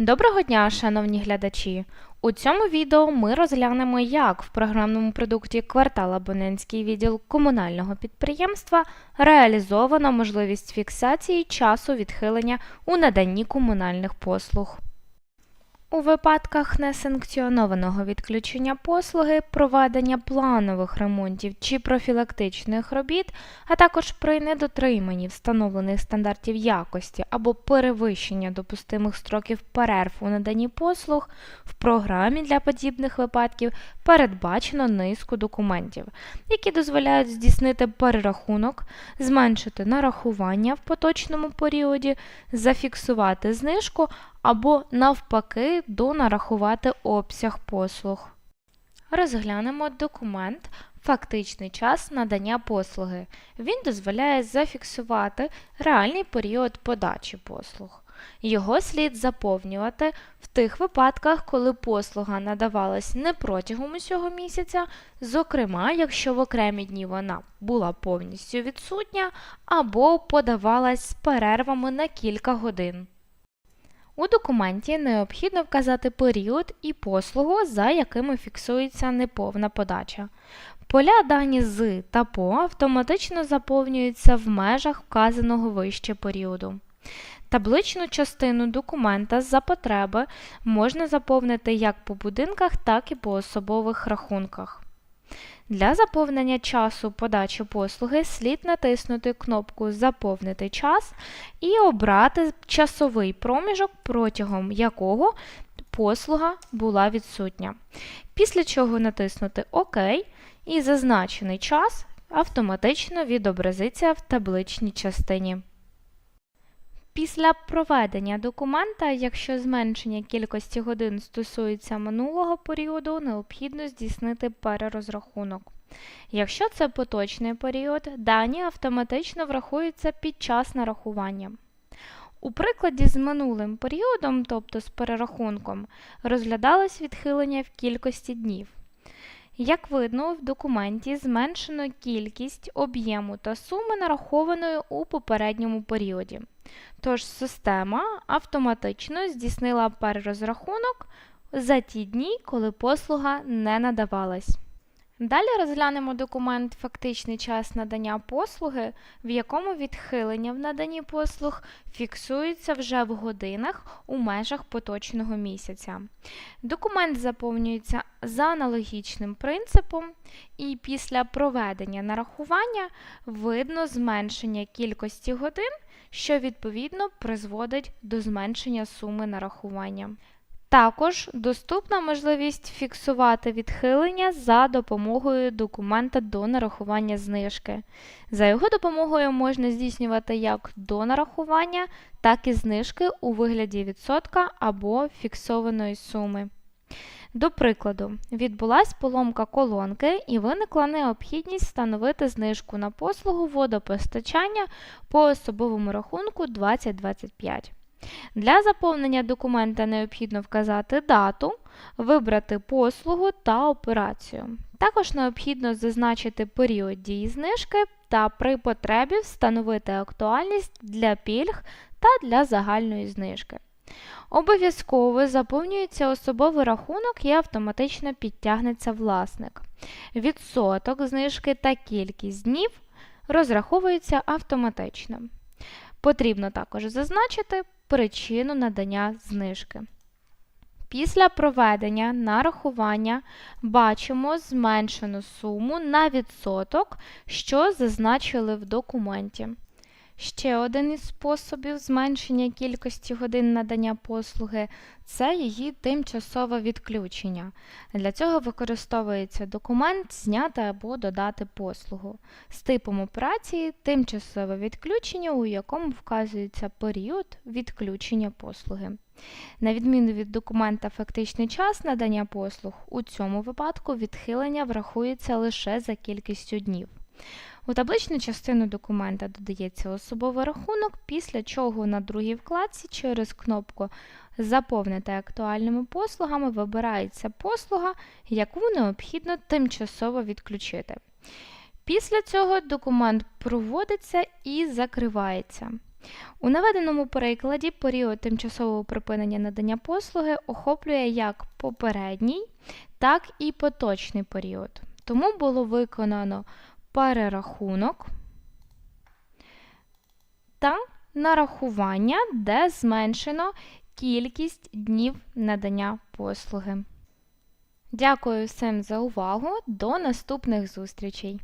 Доброго дня, шановні глядачі! У цьому відео ми розглянемо, як в програмному продукті квартал абонентський відділ комунального підприємства реалізовано можливість фіксації часу відхилення у наданні комунальних послуг. У випадках несанкціонованого відключення послуги, проведення планових ремонтів чи профілактичних робіт, а також при недотриманні встановлених стандартів якості або перевищення допустимих строків перерв у наданні послуг, в програмі для подібних випадків передбачено низку документів, які дозволяють здійснити перерахунок, зменшити нарахування в поточному періоді, зафіксувати знижку або навпаки донарахувати обсяг послуг. Розглянемо документ Фактичний час надання послуги. Він дозволяє зафіксувати реальний період подачі послуг. Його слід заповнювати в тих випадках, коли послуга надавалась не протягом усього місяця, зокрема, якщо в окремі дні вона була повністю відсутня або подавалась з перервами на кілька годин. У документі необхідно вказати період і послугу, за якими фіксується неповна подача. Поля дані з та по автоматично заповнюються в межах вказаного вище періоду. Табличну частину документа за потреби можна заповнити як по будинках, так і по особових рахунках. Для заповнення часу подачі послуги слід натиснути кнопку Заповнити час і обрати часовий проміжок, протягом якого послуга була відсутня. Після чого натиснути ОК і зазначений час автоматично відобразиться в табличній частині. Після проведення документа, якщо зменшення кількості годин стосується минулого періоду, необхідно здійснити перерозрахунок. Якщо це поточний період, дані автоматично врахуються під час нарахування. У прикладі з минулим періодом, тобто з перерахунком, розглядалось відхилення в кількості днів. Як видно, в документі зменшено кількість об'єму та суми нарахованої у попередньому періоді. Тож система автоматично здійснила перерозрахунок за ті дні, коли послуга не надавалась. Далі розглянемо документ Фактичний час надання послуги, в якому відхилення в наданні послуг фіксується вже в годинах у межах поточного місяця. Документ заповнюється за аналогічним принципом, і після проведення нарахування видно зменшення кількості годин, що відповідно призводить до зменшення суми нарахування. Також доступна можливість фіксувати відхилення за допомогою документа до нарахування знижки. За його допомогою можна здійснювати як до нарахування, так і знижки у вигляді відсотка або фіксованої суми. До прикладу, відбулась поломка колонки і виникла необхідність встановити знижку на послугу водопостачання по особовому рахунку 2025. Для заповнення документа необхідно вказати дату, вибрати послугу та операцію. Також необхідно зазначити період дії знижки та при потребі встановити актуальність для пільг та для загальної знижки. Обов'язково заповнюється особовий рахунок і автоматично підтягнеться власник. Відсоток знижки та кількість днів розраховуються автоматично. Потрібно також зазначити причину надання знижки. Після проведення нарахування бачимо зменшену суму на відсоток, що зазначили в документі. Ще один із способів зменшення кількості годин надання послуги це її тимчасове відключення. Для цього використовується документ Зняти або додати послугу з типом операції тимчасове відключення, у якому вказується період відключення послуги. На відміну від документа Фактичний час надання послуг, у цьому випадку відхилення врахується лише за кількістю днів. У табличну частину документа додається особовий рахунок, після чого на другій вкладці через кнопку Заповнити актуальними послугами вибирається послуга, яку необхідно тимчасово відключити. Після цього документ проводиться і закривається. У наведеному прикладі період тимчасового припинення надання послуги охоплює як попередній, так і поточний період. Тому було виконано перерахунок та нарахування, де зменшено кількість днів надання послуги. Дякую всім за увагу. До наступних зустрічей!